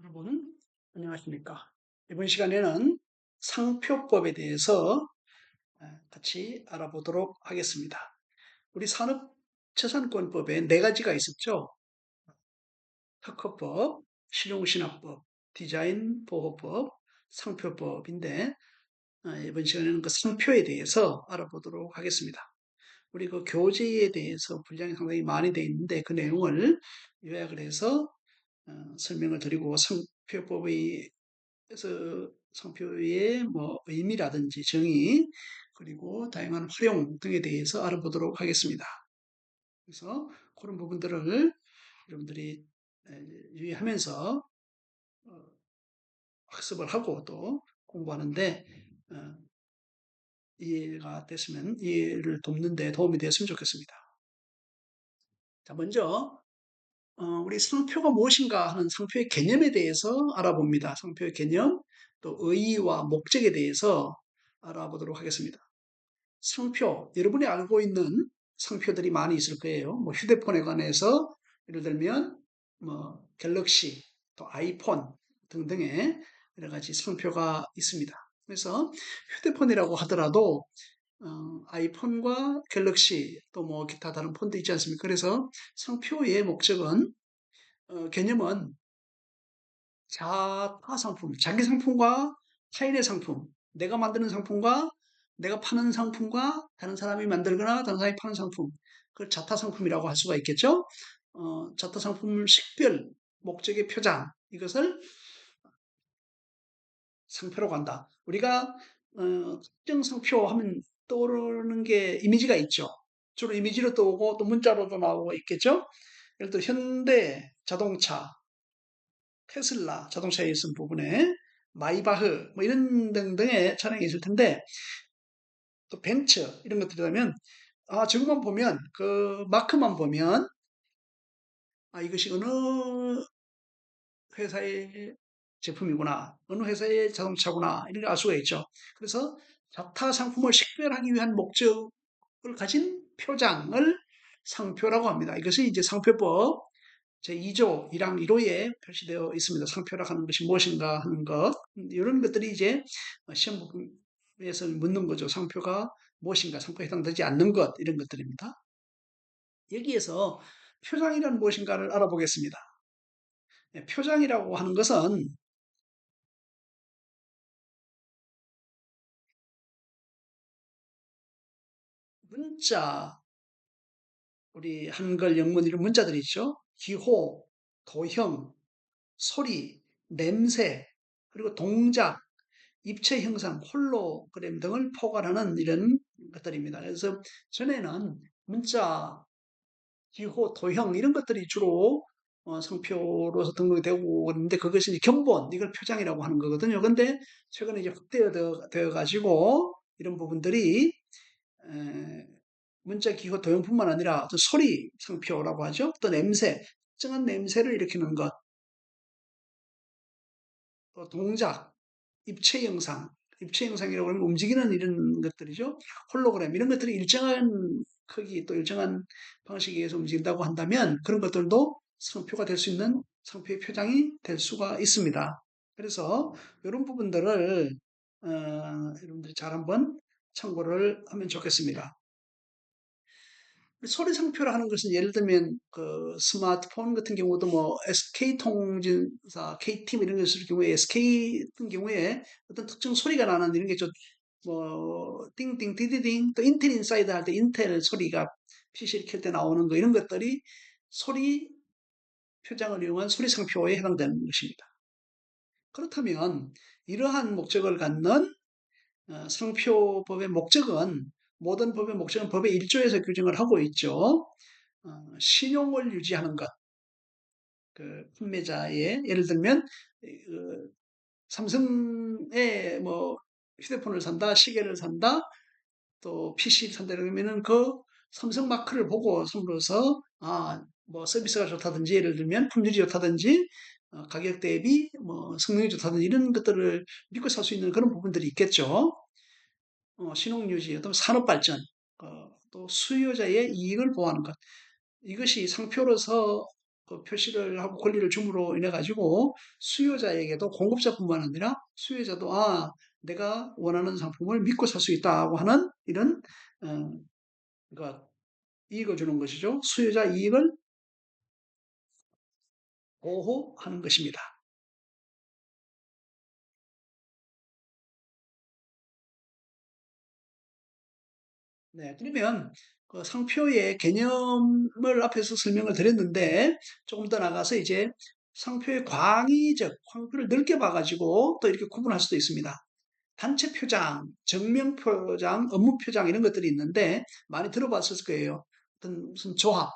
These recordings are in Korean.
여러분, 안녕하십니까. 이번 시간에는 상표법에 대해서 같이 알아보도록 하겠습니다. 우리 산업재산권법에 네 가지가 있었죠. 특허법, 실용신화법, 디자인보호법, 상표법인데 이번 시간에는 그 상표에 대해서 알아보도록 하겠습니다. 우리 그 교재에 대해서 분량이 상당히 많이 되어 있는데 그 내용을 요약을 해서 어, 설명을 드리고 상표법의 그래서 상표의 뭐 의미라든지 정의 그리고 다양한 활용 등에 대해서 알아보도록 하겠습니다. 그래서 그런 부분들을 여러분들이 유의하면서 어, 학습을 하고 또 공부하는데 어, 이해가 됐으면 이해를 돕는 데 도움이 되었으면 좋겠습니다. 자, 먼저 어, 우리 상표가 무엇인가 하는 상표의 개념에 대해서 알아봅니다. 상표의 개념, 또 의의와 목적에 대해서 알아보도록 하겠습니다. 상표, 여러분이 알고 있는 상표들이 많이 있을 거예요. 뭐 휴대폰에 관해서 예를 들면 뭐 갤럭시, 또 아이폰 등등의 여러 가지 상표가 있습니다. 그래서 휴대폰이라고 하더라도 어, 아이폰과 갤럭시 또 뭐 기타 다른 폰도 있지 않습니까? 그래서 상표의 목적은 어, 개념은 자타 상품, 자기 상품과 타인의 상품, 내가 만드는 상품과 내가 파는 상품과 다른 사람이 만들거나 다른 사람이 파는 상품, 그걸 자타 상품이라고 할 수가 있겠죠? 어, 자타 상품 식별, 목적의 표장, 이것을 상표라고 한다. 우리가 어, 특정 상표 하면 떠오르는 게 이미지가 있죠. 주로 이미지로 떠오고 또 문자로도 나오고 있겠죠. 예를 들어 현대 자동차, 테슬라 자동차에 있는 부분에 마이바흐 뭐 이런 등등의 차량이 있을 텐데 또 벤츠 이런 것들이라면 아 저것만 보면 그 마크만 보면 아 이것이 어느 회사의 제품이구나 어느 회사의 자동차구나 이렇게 알 수가 있죠. 그래서 자타 상품을 식별하기 위한 목적을 가진 표장을 상표라고 합니다. 이것이 이제 상표법 제2조 1항 1호에 표시되어 있습니다. 상표라 하는 것이 무엇인가 하는 것 이런 것들이 이제 시험에서 묻는 거죠. 상표가 무엇인가, 상표에 해당되지 않는 것 이런 것들입니다. 여기에서 표장이란 무엇인가를 알아보겠습니다. 네, 표장이라고 하는 것은 문자, 우리 한글, 영문 이런 문자들이 있죠. 기호, 도형, 소리, 냄새, 그리고 동작, 입체 형상, 홀로그램 등을 포괄하는 이런 것들입니다. 그래서 전에는 문자, 기호, 도형 이런 것들이 주로 어, 성표로서 등록이 되고 있는데 그것이 이제 견본, 이걸 표장이라고 하는 거거든요. 근데 최근에 이제 확대되어 가지고 이런 부분들이 문자 기호 도형뿐만 아니라 소리 상표라고 하죠. 또 냄새, 특정한 냄새를 일으키는 것, 또 동작, 입체 영상, 입체 영상이라고 하면 움직이는 이런 것들이죠. 홀로그램 이런 것들이 일정한 크기 또 일정한 방식에 의해서 움직인다고 한다면 그런 것들도 상표가 될 수 있는 상표의 표장이 될 수가 있습니다. 그래서 이런 부분들을 어, 여러분들이 잘 한번 참고를 하면 좋겠습니다. 소리 상표를 하는 것은 예를 들면 그 스마트폰 같은 경우도 뭐 SK통신사, KT 이런 것을 경우에 SK 같은 경우에 어떤 특정 소리가 나는 이런 게좀뭐 띵띵 디디딩 또 인텔 인사이드 할 때 인텔 소리가 PC를 켤 때 나오는 거 이런 것들이 소리 표장을 이용한 소리 상표에 해당되는 것입니다. 그렇다면 이러한 목적을 갖는 어, 상표법의 목적은 모든 법의 목적은 법의 1조에서 규정을 하고 있죠. 어, 신용을 유지하는 것. 그 판매자의 예를 들면 그 삼성의 뭐 휴대폰을 산다, 시계를 산다, 또 PC를 산다 그러면은 그 삼성 마크를 보고 손으로서 아 뭐 서비스가 좋다든지 예를 들면 품질이 좋다든지 어, 가격 대비 뭐 성능이 좋다든지 이런 것들을 믿고 살 수 있는 그런 부분들이 있겠죠. 어, 신용유지, 어떤 산업 발전, 어, 또 수요자의 이익을 보호하는 것. 이것이 상표로서 그 표시를 하고 권리를 줌으로 인해 가지고 수요자에게도 공급자뿐만 아니라 수요자도 아 내가 원하는 상품을 믿고 살 수 있다고 하는 이런 어, 그러니까 이익을 주는 것이죠. 수요자 이익을 보호하는 것입니다. 네, 그러면 그 상표의 개념을 앞에서 설명을 드렸는데 조금 더 나가서 이제 상표의 광의적, 상표를 넓게 봐가지고 또 이렇게 구분할 수도 있습니다. 단체 표장, 정명 표장, 업무 표장 이런 것들이 있는데 많이 들어봤을 거예요. 어떤 무슨 조합,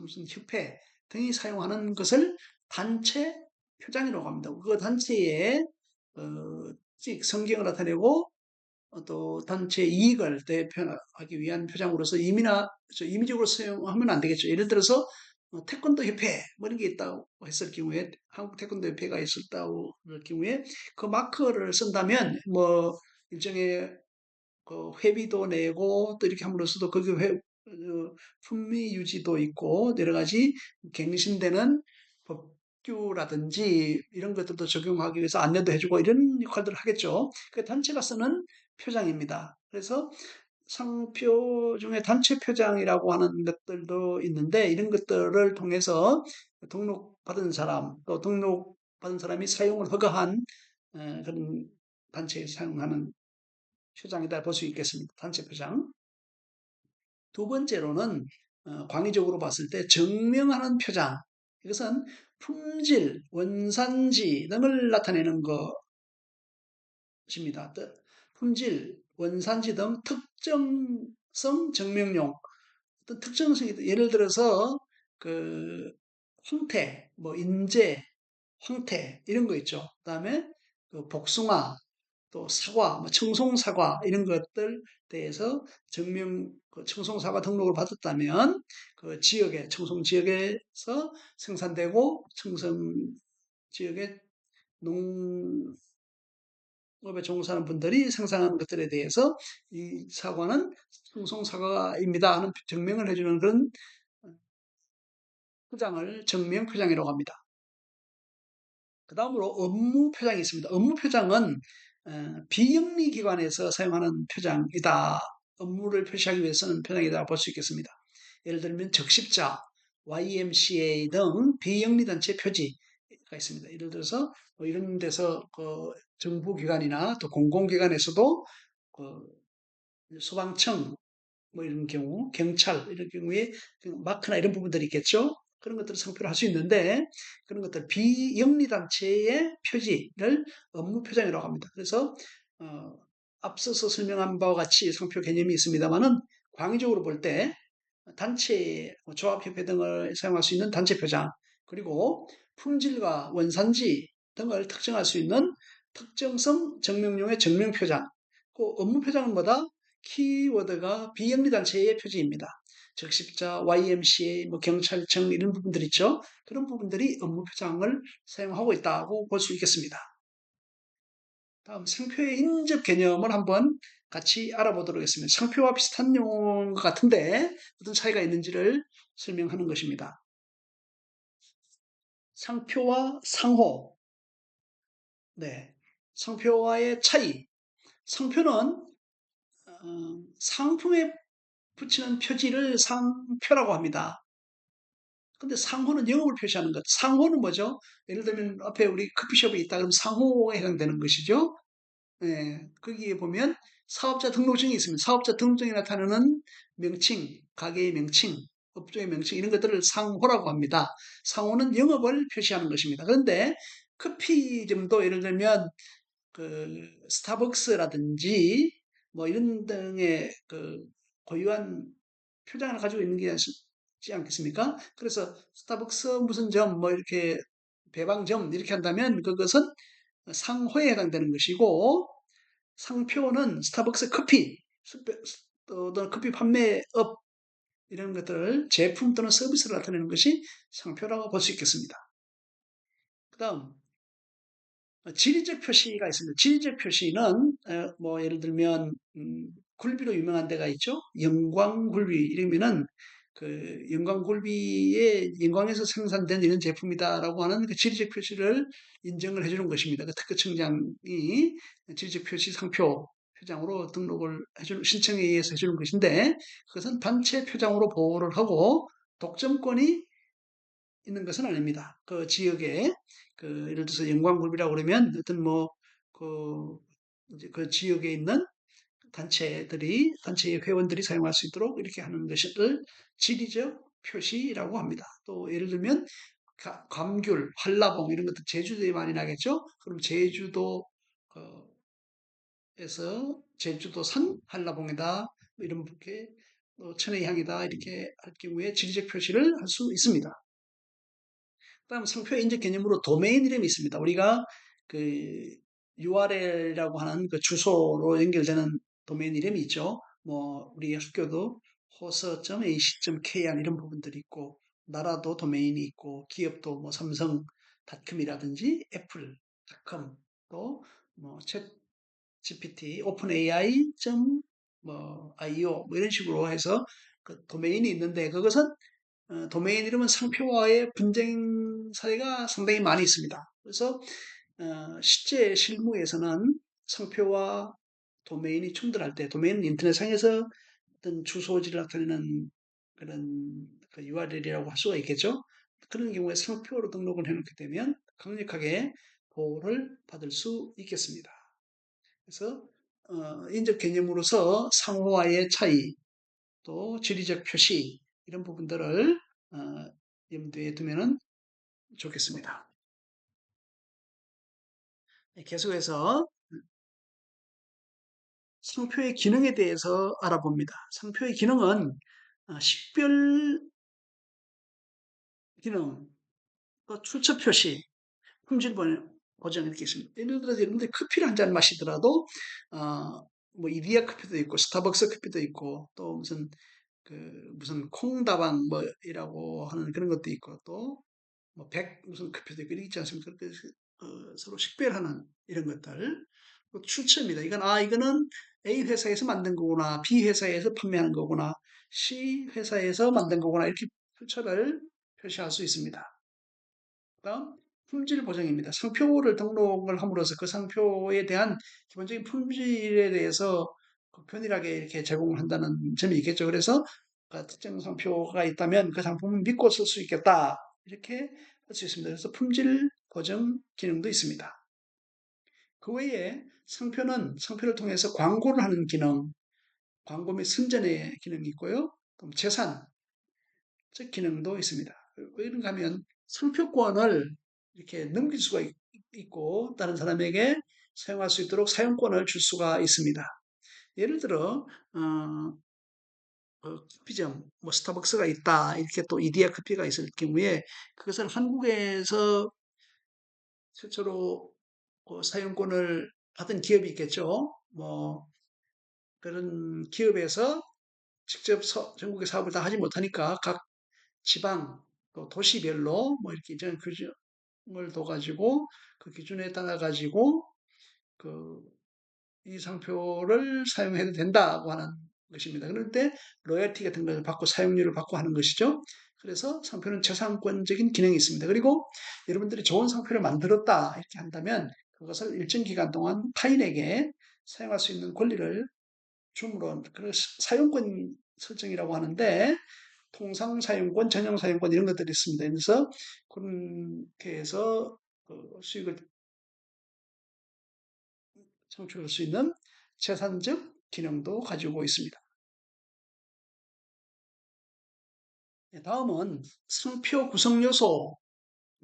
무슨 협회 등이 사용하는 것을 단체 표장이라고 합니다. 그 단체에 어, 성경을 나타내고 어, 또 단체 이익을 대표하기 위한 표장으로서 임의나 임의적으로 사용하면 안 되겠죠. 예를 들어서 어, 태권도 협회 뭐 이런 게 있다고 했을 경우에 한국 태권도 협회가 있었다고 할 경우에 그 마크를 쓴다면 뭐 일종의 그 회비도 내고 또 이렇게 함으로써도 거기 회, 어, 품위 유지도 있고 여러 가지 갱신되는 법 규라든지 이런 것들도 적용하기 위해서 안내도 해주고 이런 역할들을 하겠죠. 그 단체가 쓰는 표장입니다. 그래서 상표 중에 단체 표장이라고 하는 것들도 있는데 이런 것들을 통해서 등록받은 사람 또 등록받은 사람이 사용을 허가한 어, 그런 단체에 사용하는 표장이다 볼 수 있겠습니다. 단체 표장. 두 번째로는 어, 광의적으로 봤을 때 증명하는 표장. 이것은 품질, 원산지 등을 나타내는 것입니다. 품질, 원산지 등 특정성 증명용 어떤 특정성이 예를 들어서 그 황태, 뭐 인재, 황태 이런 거 있죠. 그다음에 그 복숭아, 또 사과, 뭐 청송사과 이런 것들 대해서 증명 그 청송사과 등록을 받았다면 그 지역에 청송 지역에서 생산되고 청송 지역의 농 업에 종사하는 분들이 생산하는 것들에 대해서 이 사과는 청송 사과입니다 하는 증명을 해주는 그런 표장을 증명 표장이라고 합니다. 그 다음으로 업무 표장이 있습니다. 업무 표장은 비영리 기관에서 사용하는 표장이다. 업무를 표시하기 위해서는 표장이다 볼 수 있겠습니다. 예를 들면 적십자, YMCA 등 비영리 단체 표지 가 있습니다. 예를 들어서 뭐 이런 데서 그 정부기관이나 또 공공기관에서도 그 소방청 뭐 이런 경우 경찰 이런 경우에 그 마크나 이런 부분들이 있겠죠. 그런 것들을 상표로 할수 있는데 그런 것들 비영리단체의 표지를 업무 표장이라고 합니다. 그래서 어, 앞서서 설명한 바와 같이 상표 개념이 있습니다만은 광의적으로 볼 때 단체, 뭐 조합협회 등을 사용할 수 있는 단체 표장 그리고 품질과 원산지 등을 특정할 수 있는 특정성 증명용의 증명 표장. 그 업무 표장은 뭐다? 키워드가 비영리 단체의 표지입니다. 적십자, YMCA, 뭐 경찰청 이런 부분들 있죠. 그런 부분들이 업무 표장을 사용하고 있다고 볼 수 있겠습니다. 다음 상표의 인접 개념을 한번 같이 알아보도록 하겠습니다. 상표와 비슷한 용어 같은데 어떤 차이가 있는지를 설명하는 것입니다. 상표와 상호. 네. 상표와의 차이. 상표는 어, 상품에 붙이는 표지를 상표라고 합니다. 근데 상호는 영업을 표시하는 것. 상호는 뭐죠? 예를 들면 앞에 우리 커피숍이 있다 그러면 상호에 해당되는 것이죠. 네, 거기에 보면 사업자 등록증이 있습니다. 사업자 등록증에 나타나는 명칭, 가게의 명칭, 업종의 명칭 이런 것들을 상호라고 합니다. 상호는 영업을 표시하는 것입니다. 그런데 커피점도 예를 들면 그 스타벅스라든지 뭐 이런 등의 그 고유한 표장을 가지고 있는 게 있지 않겠습니까? 그래서 스타벅스 무슨 점 뭐 이렇게 배방점 이렇게 한다면 그것은 상호에 해당되는 것이고 상표는 스타벅스 커피 또는 커피 판매업 이런 것들을 제품 또는 서비스를 나타내는 것이 상표라고 볼 수 있겠습니다. 그 다음 지리적 표시가 있습니다. 지리적 표시는 뭐 예를 들면 음, 굴비로 유명한 데가 있죠. 영광굴비 이러면은 그 영광굴비의 영광에서 생산된 이런 제품이다라고 하는 그 지리적 표시를 인정을 해주는 것입니다. 그 특허청장이 지리적 표시 상표 표장으로 등록을 해주는 신청에 의해서 해주는 것인데 그것은 단체 표장으로 보호를 하고 독점권이 있는 것은 아닙니다. 그 지역에 그 예를 들어서 영광굴비라고 그러면 어떤 뭐그 그 지역에 있는 단체들이 단체의 회원들이 사용할 수 있도록 이렇게 하는 것을 지리적 표시라고 합니다. 또 예를 들면 감귤, 한라봉 이런 것도 제주도에 많이 나겠죠. 그럼 제주도 에서 제주도산 한라봉이다 뭐 이런 이렇게 천혜향이다 이렇게 할 경우에 지리적 표시를 할 수 있습니다. 그다음 상표 인적 개념으로 도메인 이름이 있습니다. 우리가 그 URL이라고 하는 그 주소로 연결되는 도메인 이름이 있죠. 뭐 우리 학교도 호서.ac.kr 이런 부분들이 있고 나라도 도메인이 있고 기업도 뭐 삼성닷컴이라든지 애플닷컴 또뭐 GPT, OpenAI. 뭐 IO 뭐 이런 식으로 해서 그 도메인이 있는데 그것은 어, 도메인 이름은 상표와의 분쟁 사례가 상당히 많이 있습니다. 그래서 어, 실제 실무에서는 상표와 도메인이 충돌할 때 도메인은 인터넷상에서 어떤 주소지를 나타내는 그런 그 URL이라고 할 수가 있겠죠. 그런 경우에 상표로 등록을 해놓게 되면 강력하게 보호를 받을 수 있겠습니다. 그래서 어, 인적 개념으로서 상호와의 차이, 또 지리적 표시 이런 부분들을 어, 염두에 두면 좋겠습니다. 네, 계속해서 상표의 기능에 대해서 알아봅니다. 상표의 기능은 어, 식별 기능, 또 출처 표시, 품질 보정 이렇게 있습니다. 예를 들어서 여러분들이 커피를 한 잔 마시더라도 어, 뭐 이디야 커피도 있고 스타벅스 커피도 있고 또 무슨 그 무슨 콩다방 뭐이라고 하는 그런 것도 있고 또뭐백 무슨 커피도 있고 이렇게 있지 않습니까? 그래서 어, 서로 식별하는 이런 것들 출처입니다. 이건 아 이거는 A 회사에서 만든 거구나, B 회사에서 판매하는 거구나, C 회사에서 만든 거구나 이렇게 출처를 표시할 수 있습니다. 그다음 품질 보정입니다. 상표를 등록을 함으로써 그 상표에 대한 기본적인 품질에 대해서 그 편일하게 이렇게 제공을 한다는 점이 있겠죠. 그래서 그 특정 상표가 있다면 그 상품을 믿고 쓸 수 있겠다. 이렇게 할 수 있습니다. 그래서 품질 보정 기능도 있습니다. 그 외에 상표는 상표를 통해서 광고를 하는 기능, 광고 및 선전의 기능이 있고요. 또 재산, 즉 기능도 있습니다. 이런가 하면 상표권을 이렇게 넘길 수가 있고 다른 사람에게 사용할 수 있도록 사용권을 줄 수가 있습니다. 예를 들어 어, 어, 커피점, 뭐 스타벅스가 있다 이렇게 또 이디야 커피가 있을 경우에 그것을 한국에서 최초로 그 사용권을 받은 기업이 있겠죠. 뭐 그런 기업에서 직접 서, 전국의 사업을 다 하지 못하니까 각 지방 또 도시별로 뭐 이렇게 이제 을 둬가지고 그 기준에 따라 가지고 그 이 상표를 사용해도 된다고 하는 것입니다. 때 로열티 같은 것을 받고 사용료를 받고 하는 것이죠. 그래서 상표는 재산권적인 기능이 있습니다. 그리고 여러분들이 좋은 상표를 만들었다 이렇게 한다면 그것을 일정 기간 동안 타인에게 사용할 수 있는 권리를 줌으로 그 사용권 설정이라고 하는데 통상 사용권, 전용 사용권 이런 것들이 있습니다. 그래서 그렇게 해서 그 수익을 창출할 수 있는 재산적 기능도 가지고 있습니다. 네, 다음은 상표 구성 요소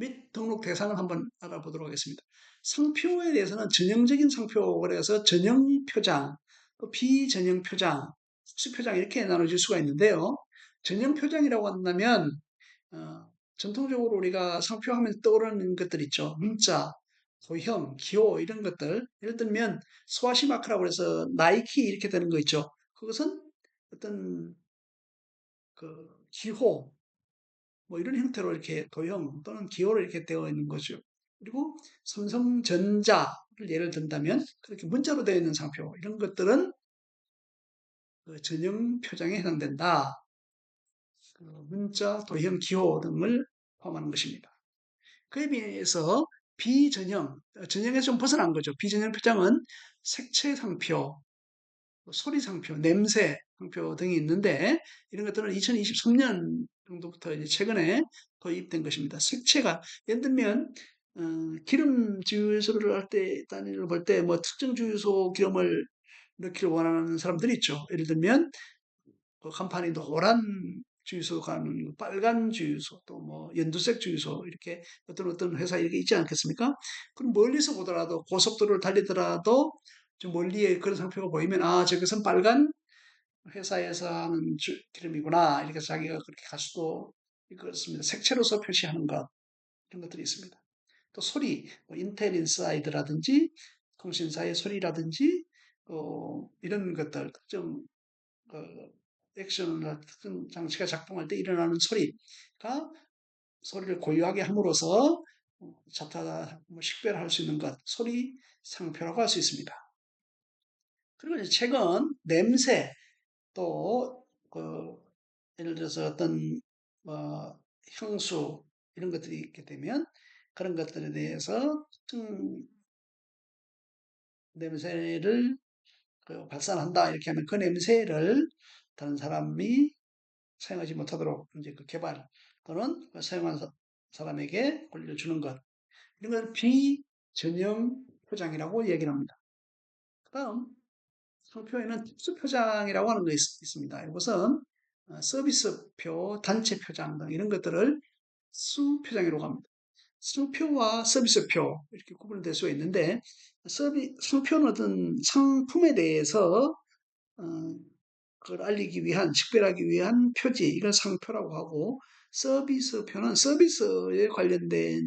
및 등록 대상을 한번 알아보도록 하겠습니다. 상표에 대해서는 전형적인 상표 그래서 전형 표장, 또 비전형 표장, 특수 표장 이렇게 나눠질 수가 있는데요. 전형 표장이라고 한다면 어, 전통적으로 우리가 상표하면 떠오르는 것들 있죠. 문자, 도형, 기호 이런 것들. 예를 들면 스와시 마크라고 해서 나이키 이렇게 되는 거 있죠. 그것은 어떤 그 기호 뭐 이런 형태로 이렇게 도형 또는 기호로 이렇게 되어 있는 거죠. 그리고 삼성전자를 예를 든다면 그렇게 문자로 되어 있는 상표 이런 것들은 그 전형 표장에 해당된다. 그 문자, 도형, 기호 등을 포함하는 것입니다. 그에 비해서 비전형, 전형에서 좀 벗어난 거죠. 비전형 표장은 색채 상표, 소리 상표, 냄새 상표 등이 있는데 이런 것들은 2023년 정도부터 이제 최근에 도입된 것입니다. 색채가 예를 들면 어, 기름 주유소를 할 때 단위를 볼 때 뭐 특정 주유소 기름을 넣기를 원하는 사람들이 있죠. 예를 들면 그 간판이 노란 주유소 가는 빨간 주유소 또 뭐 연두색 주유소 이렇게 어떤 어떤 회사 이렇게 있지 않겠습니까? 그럼 멀리서 보더라도 고속도로를 달리더라도 좀 멀리에 그런 상표가 보이면 아 저것은 빨간 회사에서 하는 주, 기름이구나 이렇게 자기가 그렇게 갈 수도 있습니다. 색채로서 표시하는 것 이런 것들이 있습니다. 또 소리, 뭐 인텔 인사이드라든지 통신사의 소리라든지 어, 이런 것들 특정 어, 액션이나 특정 장치가 작동할 때 일어나는 소리가 소리를 고유하게 함으로써 자타다 뭐 식별할 수 있는 것, 소리 상표라고 할 수 있습니다. 그리고 이제 최근 냄새 또 그 예를 들어서 어떤 뭐 향수 이런 것들이 있게 되면 그런 것들에 대해서 좀 냄새를 그 발산한다 이렇게 하면 그 냄새를 다른 사람이 사용하지 못하도록 이제 그 개발 또는 그 사용한 사람에게 권리를 주는 것 이런 걸 비전형 표장이라고 얘기를 합니다. 그 다음 상표에는 특수 표장이라고 하는 것이 있습니다. 이것은 어, 서비스표, 단체 표장 등 이런 것들을 수표장이라고 합니다. 수표와 서비스표 이렇게 구분될 수가 있는데 서비 수표는 어떤 상품에 대해서 어, 그걸 알리기 위한 식별하기 위한 표지 이걸 상표라고 하고 서비스표는 서비스에 관련된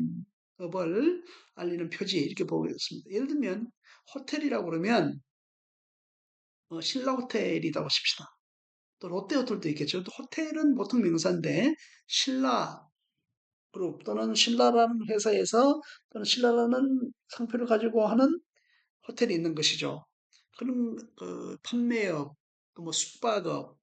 업을 알리는 표지 이렇게 보겠습니다. 예를 들면 호텔이라고 그러면 어, 신라 호텔이라고 하십시다. 또 롯데 호텔도 있겠죠. 또 호텔은 보통 명사인데 신라 그룹 또는 신라라는 회사에서 또는 신라라는 상표를 가지고 하는 호텔이 있는 것이죠. 그런 그 판매업, 뭐 숙박업,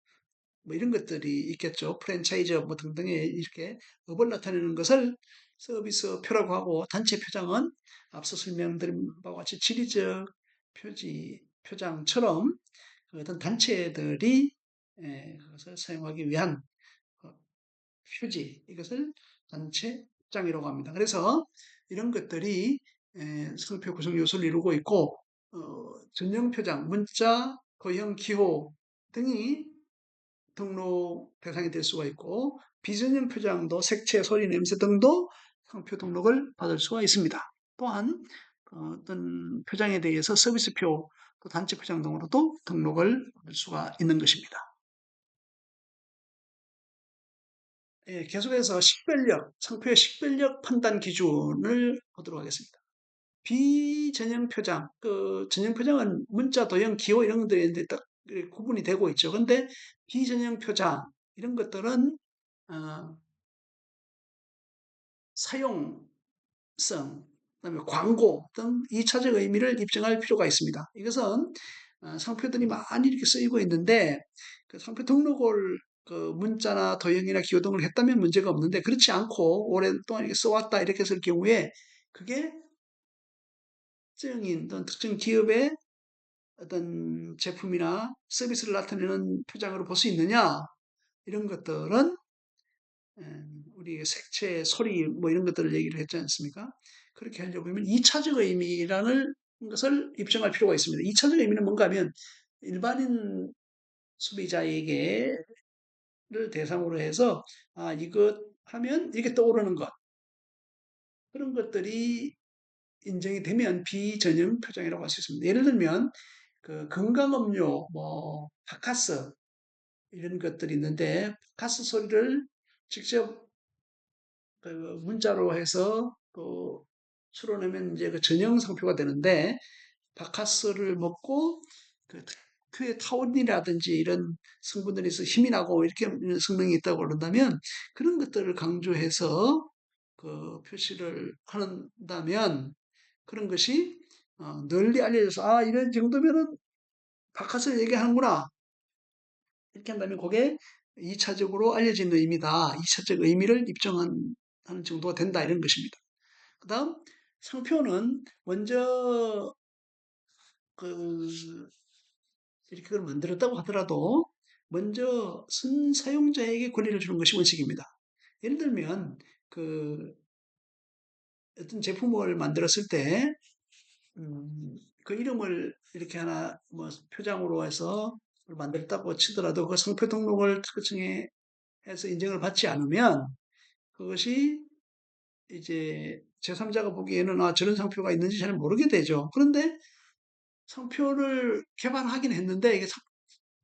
뭐 이런 것들이 있겠죠. 프랜차이즈업 뭐 등등의 이렇게 업을 나타내는 것을 서비스표라고 하고 단체 표장은 앞서 설명드린 바와 같이 지리적 표지 표장처럼 어떤 단체들이 예, 그것을 사용하기 위한 어, 표지 이것을 단체 표장이라고 합니다. 그래서 이런 것들이 예, 성표 구성 요소를 이루고 있고 어, 전형 표장, 문자, 거형 기호 등이 등록 대상이 될 수가 있고 비전형 표장도 색채, 소리, 냄새 등도 상표 등록을 받을 수가 있습니다. 또한 어, 어떤 표장에 대해서 서비스표, 또 단체 표장 등으로도 등록을 받을 수가 있는 것입니다. 예, 계속해서 식별력, 상표의 식별력 판단 기준을 보도록 하겠습니다. 비전형 표장, 그 전형 표장은 문자, 도형, 기호 이런 것들이 딱 구분이 되고 있죠. 근데 비전형 표장 이런 것들은 어, 사용성, 그다음에 광고 등 2차적 의미를 입증할 필요가 있습니다. 이것은 어, 상표들이 많이 이렇게 쓰이고 있는데 그 상표 등록을 그 문자나 도형이나 기호 등을 했다면 문제가 없는데 그렇지 않고 오랫동안 이렇게 써왔다 이렇게 했을 경우에 그게 특정인 또는 특정 기업의 어떤 제품이나 서비스를 나타내는 표장으로 볼 수 있느냐 이런 것들은 우리 색채, 소리 뭐 이런 것들을 얘기를 했지 않습니까? 그렇게 하려고 하면 2차적 의미라는 것을 입증할 필요가 있습니다. 2차적 의미는 뭔가 하면 일반인 소비자에게를 대상으로 해서 아 이것 하면 이게 떠오르는 것 그런 것들이 인정이 되면 비전형 표장이라고 할 수 있습니다. 예를 들면 그 건강음료, 뭐 바카스 이런 것들이 있는데 바카스 소리를 직접 그 문자로 해서 또 수로내면 이제 그 전형 상표가 되는데 바카스를 먹고 그 특유의 타원이라든지 이런 성분들이 있어 힘이 나고 이렇게 성능이 있다고 그런다면 그런 것들을 강조해서 그 표시를 한다면 그런 것이 어, 널리 알려져서 아 이런 정도면은 바카스 얘기하는구나 이렇게 한다면 그게 2차적으로 알려진 의미다. 2차적 의미를 입증하는 정도가 된다. 이런 것입니다. 그 다음, 상표는 먼저 그 이렇게 그걸 만들었다고 하더라도 먼저 선 사용자에게 권리를 주는 것이 원칙입니다. 예를 들면 그 어떤 제품을 만들었을 때, 음, 그 이름을 이렇게 하나 뭐 표장으로 해서 만들었다고 치더라도 그 상표 등록을 특허청에 해서 인정을 받지 않으면 그것이 이제 제3자가 보기에는 아, 저런 상표가 있는지 잘 모르게 되죠. 그런데 상표를 개발하긴 했는데 이게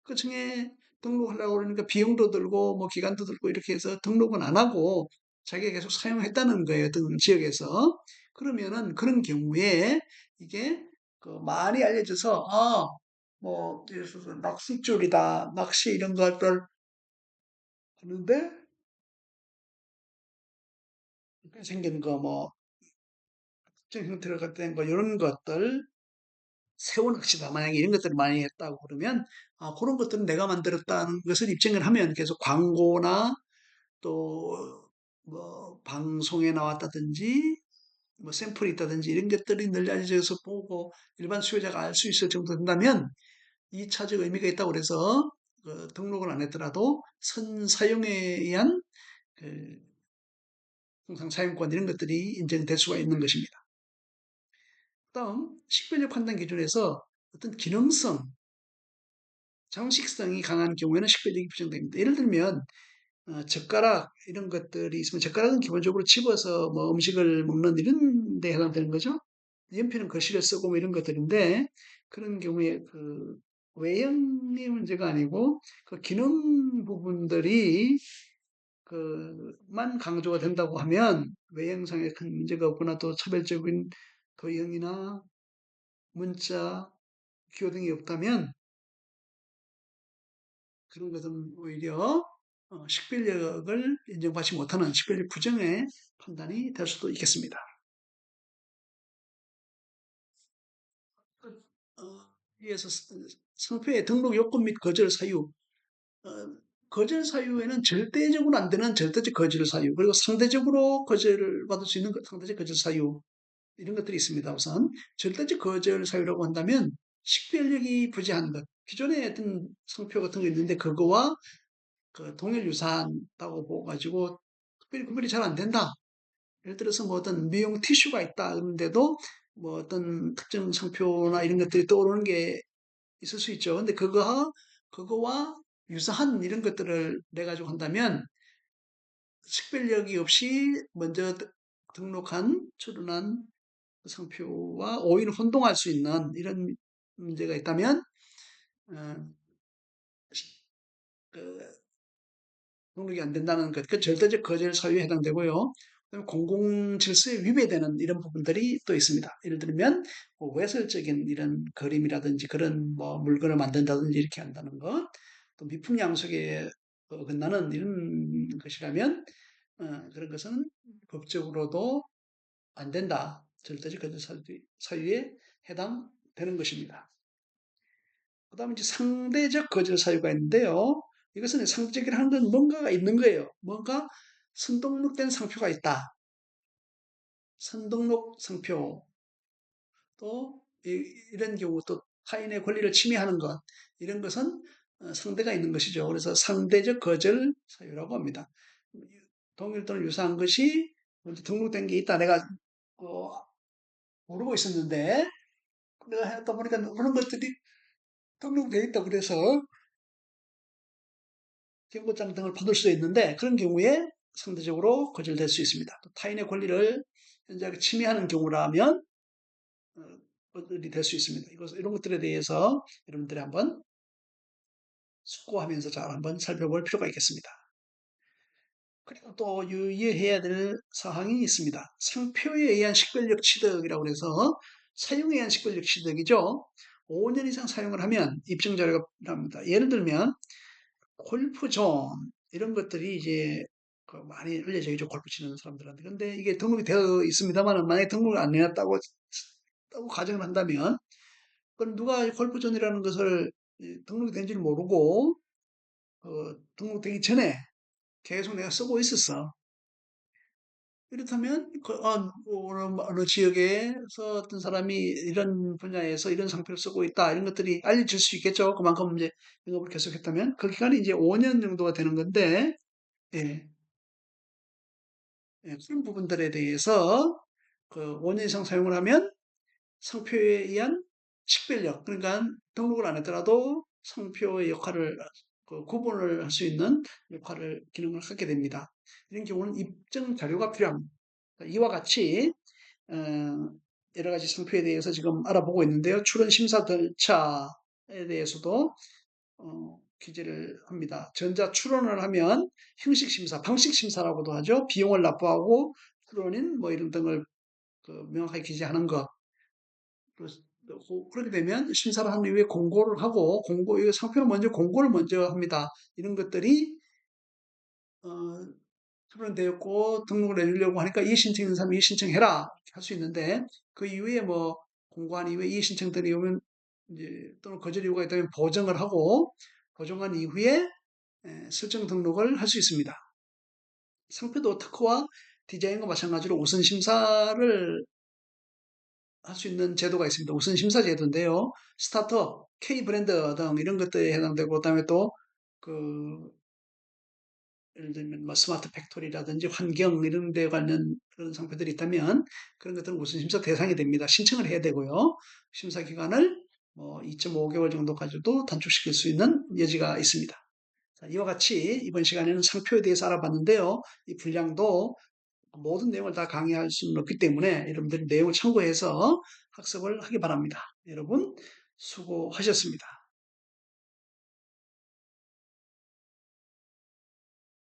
특허청에 등록하려고 그러니까 비용도 들고 뭐 기간도 들고 이렇게 해서 등록은 안 하고 자기가 계속 사용했다는 거예요. 어떤 지역에서. 그러면은 그런 경우에 이게 그 많이 알려져서 아, 뭐 예를 들어서 낚싯줄이다, 낚시 이런 것들 하는데 생긴 거 뭐 특정 형태로 갖된 거 이런 것들 낚시다. 만약에 이런 것들을 많이 했다고 그러면 아, 그런 것들은 내가 만들었다는 것을 입증을 하면 계속 광고나 또 뭐 방송에 나왔다든지 뭐 샘플이 있다든지 이런 것들이 널리 알려져서 보고 일반 수요자가 알 수 있을 정도 된다면 2차적 의미가 있다고 그래서 그 등록을 안 했더라도 선 사용에 의한 그 통상 사용권 이런 것들이 인정될 수가 있는 것입니다. 다음 식별력 판단 기준에서 어떤 기능성, 장식성이 강한 경우에는 식별력이 부정됩니다. 예를 들면 어, 젓가락 이런 것들이 있으면 젓가락은 기본적으로 집어서 뭐 음식을 먹는 이런 데 해당되는 거죠. 연필은 거실에 쓰고 뭐 이런 것들인데 그런 경우에 그 외형의 문제가 아니고 그 기능 부분들이 그만 강조가 된다고 하면 외형상에 큰 문제가 없거나 또 차별적인 도형이나 문자, 기호 등이 없다면 그런 것은 오히려 어, 식별력을 인정받지 못하는 식별력 부정의 판단이 될 수도 있겠습니다. 어, 이에서 상표의 등록 요건 및 거절 사유 어, 거절 사유에는 절대적으로 안 되는 절대적 거절 사유 그리고 상대적으로 거절을 받을 수 있는 상대적 거절 사유 이런 것들이 있습니다. 우선 절대적 거절 사유라고 한다면 식별력이 부재한 것 기존에 어떤 상표 같은 거 있는데 그거와 그 동일 유사하다고 보가지고 특별히 구별이 잘 안 된다. 예를 들어서 뭐 어떤 미용 티슈가 있다 그런데도 뭐 어떤 특정 상표나 이런 것들이 떠오르는 게 있을 수 있죠. 근데 그거와 그거와 유사한 이런 것들을 내 가지고 한다면 식별력이 없이 먼저 등록한 출원한 상표와 오히려 혼동할 수 있는 이런 문제가 있다면 어, 그 등록이 안 된다는 것, 그 절대적 거절 사유에 해당되고요. 공공 질서에 위배되는 이런 부분들이 또 있습니다. 예를 들면 뭐 외설적인 이런 그림이라든지 그런 뭐 물건을 만든다든지 이렇게 한다는 것, 또 미품 양속에 어긋나는 이런 것이라면 어, 그런 것은 법적으로도 안 된다. 절대적 거절 사유에 해당되는 것입니다. 그 다음에 이제 상대적 거절 사유가 있는데요. 이것은 상징적이라는 건 뭔가가 있는 거예요. 뭔가 선등록된 상표가 있다. 선등록 상표 또 이 런 경우 또 타인의 권리를 침해하는 것 이런 것은 어, 상대가 있는 것이죠. 그래서 상대적 거절 사유라고 합니다. 동일 또는 유사한 것이 등록된 게 있다. 내가 어, 모르고 있었는데 내가 해다 보니까 그런 것들이 등록되어 있다 그래서 경고장 등을 받을 수 있는데 그런 경우에 상대적으로 거절될 수 있습니다. 타인의 권리를 현저하게 침해하는 경우라면 거절이 어, 될수 있습니다. 이것, 이런 것들에 대해서 여러분들이 한번 숙고하면서 잘 한번 살펴볼 필요가 있겠습니다. 그리고 또 유의해야 될 사항이 있습니다. 상표에 의한 식별력 취득이라고 해서 사용에 의한 식별력 취득이죠. 5년 이상 사용을 하면 입증 자료가 필요합니다. 예를 들면 골프존 이런 것들이 이제 그 많이 알려져 있죠. 골프 치는 사람들한테. 근데 이게 등록이 되어 있습니다만 만약에 등록을 안 해놨다고 가정을 한다면 그럼 누가 골프존이라는 것을 등록이 된지를 모르고 어, 등록되기 전에 계속 내가 쓰고 있었어. 이렇다면 그, 어, 어느, 어느 지역에서 어떤 사람이 이런 분야에서 이런 상표를 쓰고 있다 이런 것들이 알려질 수 있겠죠. 그만큼 이제 영업을 계속했다면 그 기간이 이제 5년 정도가 되는 건데 예, 예, 그런 부분들에 대해서 그 5년 이상 사용을 하면 상표에 의한 식별력 그러니까 등록을 안 했더라도 상표의 역할을 그 구분을 할 수 있는 역할을 기능을 갖게 됩니다. 이런 경우는 입증 자료가 필요합니다. 이와 같이 어, 여러 가지 상표에 대해서 지금 알아보고 있는데요. 출원 심사 절차에 대해서도 어, 기재를 합니다. 전자 출원을 하면 형식 심사, 방식 심사라고도 하죠. 비용을 납부하고 출원인 뭐 이런 등을 그 명확하게 기재하는 것. 그렇게 되면 심사를 한 이후에 공고를 하고 공고 이거 상표를 먼저 공고를 먼저 합니다. 이런 것들이 어, 출원되었고 등록을 해주려고 하니까 이의 신청 있는 사람이 이의 신청해라 할 수 있는데 그 이후에 뭐 공고한 이후에 이의 신청들이 오면 이제 또는 거절 이유가 있다면 보정을 하고 보정한 이후에 에, 설정 등록을 할 수 있습니다. 상표도 특허와 디자인과 마찬가지로 우선 심사를 할 수 있는 제도가 있습니다. 우선 심사 제도인데요. 스타트업, K 브랜드 등 이런 것들에 해당되고 그다음에 또 그 예를 들면 뭐 스마트 팩토리라든지 환경 이런 데 관련 그런 상표들이 있다면 그런 것들은 우선 심사 대상이 됩니다. 신청을 해야 되고요. 심사 기간을 뭐 2.5개월 정도까지도 단축시킬 수 있는 여지가 있습니다. 자, 이와 같이 이번 시간에는 상표에 대해서 알아봤는데요. 이 분량도 모든 내용을 다 강의할 수는 없기 때문에 여러분들이 내용을 참고해서 학습을 하기 바랍니다. 여러분 수고하셨습니다.